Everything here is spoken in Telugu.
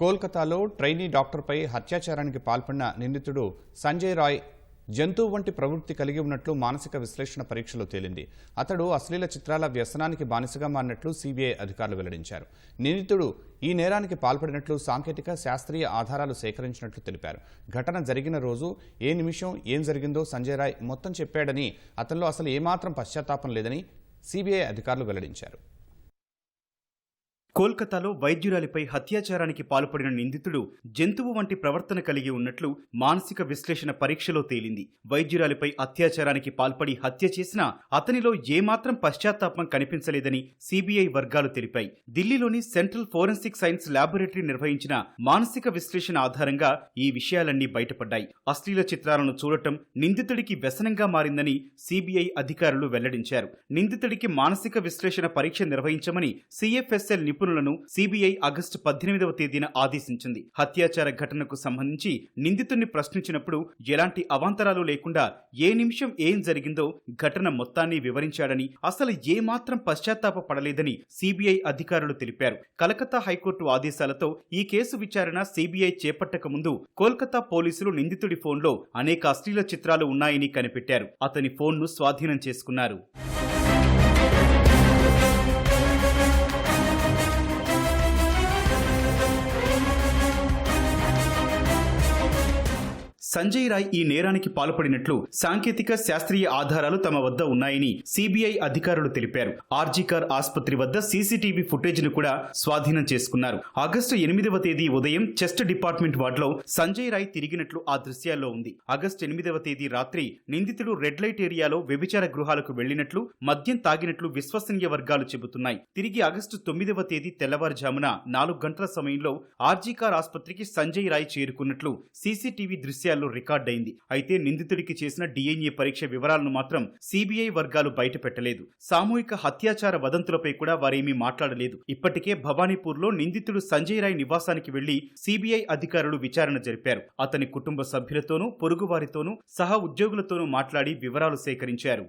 కోల్కతాలో ట్రైనీ డాక్టర్పై హత్యాచారానికి పాల్పడిన నిందితుడు సంజయ్ రాయ్ జంతువు వంటి ప్రవృత్తి కలిగి ఉన్నట్లు మానసిక విశ్లేషణ పరీక్షలో తేలింది. అతడు అశ్లీల చిత్రాల వ్యసనానికి బానిసగా మారినట్లు సిబిఐ అధికారులు వెల్లడించారు. నిందితుడు ఈ నేరానికి పాల్పడినట్లు సాంకేతిక శాస్త్రీయ ఆధారాలు సేకరించినట్లు తెలిపారు. ఘటన జరిగిన రోజు ఏ నిమిషం ఏం జరిగిందో సంజయ్ రాయ్ మొత్తం చెప్పాడని అతనిలో అసలు ఏమాత్రం పశ్చాత్తాపం లేదని సిబిఐ అధికారులు వెల్లడించారు. కోల్కతాలో వైద్యురాలిపై హత్యాచారానికి పాల్పడిన నిందితుడు జంతువు వంటి ప్రవర్తన కలిగి ఉన్నట్లు మానసిక విశ్లేషణ పరీక్షలో తేలింది. వైద్యురాలిపై అత్యాచారానికి పాల్పడి హత్య చేసినా అతనిలో ఏమాత్రం పశ్చాత్తాపం కనిపించలేదని సిబిఐ వర్గాలు తెలిపాయి. ఢిల్లీలోని సెంట్రల్ ఫోరెన్సిక్ సైన్స్ ల్యాబొరేటరీ నిర్వహించిన మానసిక విశ్లేషణ ఆధారంగా ఈ విషయాలన్నీ బయటపడ్డాయి. అశ్లీల చిత్రాలను చూడటం నిందితుడికి వ్యసనంగా మారిందని సిబిఐ అధికారులు వెల్లడించారు. నిందితుడికి మానసిక విశ్లేషణ పరీక్ష నిర్వహించమని సిఎఫ్ఎస్ఎల్ నిందితులను సిబిఐ ఆగస్టు పద్దెనిమిదవ తేదీన ఆదేశించింది. హత్యాచార ఘటనకు సంబంధించి నిందితుడిని ప్రశ్నించినప్పుడు ఎలాంటి అవాంతరాలు లేకుండా ఏ నిమిషం ఏం జరిగిందో ఘటన మొత్తాన్ని వివరించాడని అసలు ఏమాత్రం పశ్చాత్తాప పడలేదని సిబిఐ అధికారులు తెలిపారు. కలకత్తా హైకోర్టు ఆదేశాలతో ఈ కేసు విచారణ సిబిఐ చేపట్టక ముందు కోల్కతా పోలీసులు నిందితుడి ఫోన్లో అనేక అశ్లీల చిత్రాలు ఉన్నాయని కనిపెట్టారు. అతని ఫోన్ను స్వాధీనం చేసుకున్నారు. సంజయ్ రాయ్ ఈ నేరానికి పాల్పడినట్లు సాంకేతిక శాస్త్రీయ ఆధారాలు తమ వద్ద ఉన్నాయని సిబిఐ అధికారులు తెలిపారు. ఆర్జీకార్ ఆసుపత్రి వద్ద సీసీటీవీ ఫుటేజ్ను కూడా స్వాధీనం చేసుకున్నారు. ఆగస్టు ఎనిమిదవ తేదీ ఉదయం చెస్ట్ డిపార్ట్మెంట్ వార్డులో సంజయ్ రాయ్ తిరిగినట్లు ఆ దృశ్యాల్లో ఉంది. ఆగస్టు ఎనిమిదవ తేదీ రాత్రి నిందితుడు రెడ్ లైట్ ఏరియాలో వ్యభిచార గృహాలకు వెళ్ళినట్లు మద్యం తాగినట్లు విశ్వసనీయ వర్గాలు చెబుతున్నాయి. తిరిగి ఆగస్టు తొమ్మిదవ తేదీ తెల్లవారుజామున నాలుగు గంటల సమయంలో ఆర్జీకార్ ఆసుపత్రికి సంజయ్ రాయ్ చేరుకున్నట్లు సీసీటీవీ దృశ్యాల్లో రికార్డైంది అయితే నిందితుడికి చేసిన డిఎన్ఏ పరీక్ష వివరాలను మాత్రం సిబిఐ వర్గాలు బయటపెట్టలేదు. సామూహిక హత్యాచార వదంతులపై కూడా వారేమీ మాట్లాడలేదు. ఇప్పటికే భవానీపూర్లో నిందితుడు సంజయ్ రాయ్ నివాసానికి వెళ్ళి సిబిఐ అధికారులు విచారణ జరిపారు. అతని కుటుంబ సభ్యులతోనూ పొరుగువారితోనూ సహా ఉద్యోగులతోనూ మాట్లాడి వివరాలు సేకరించారు.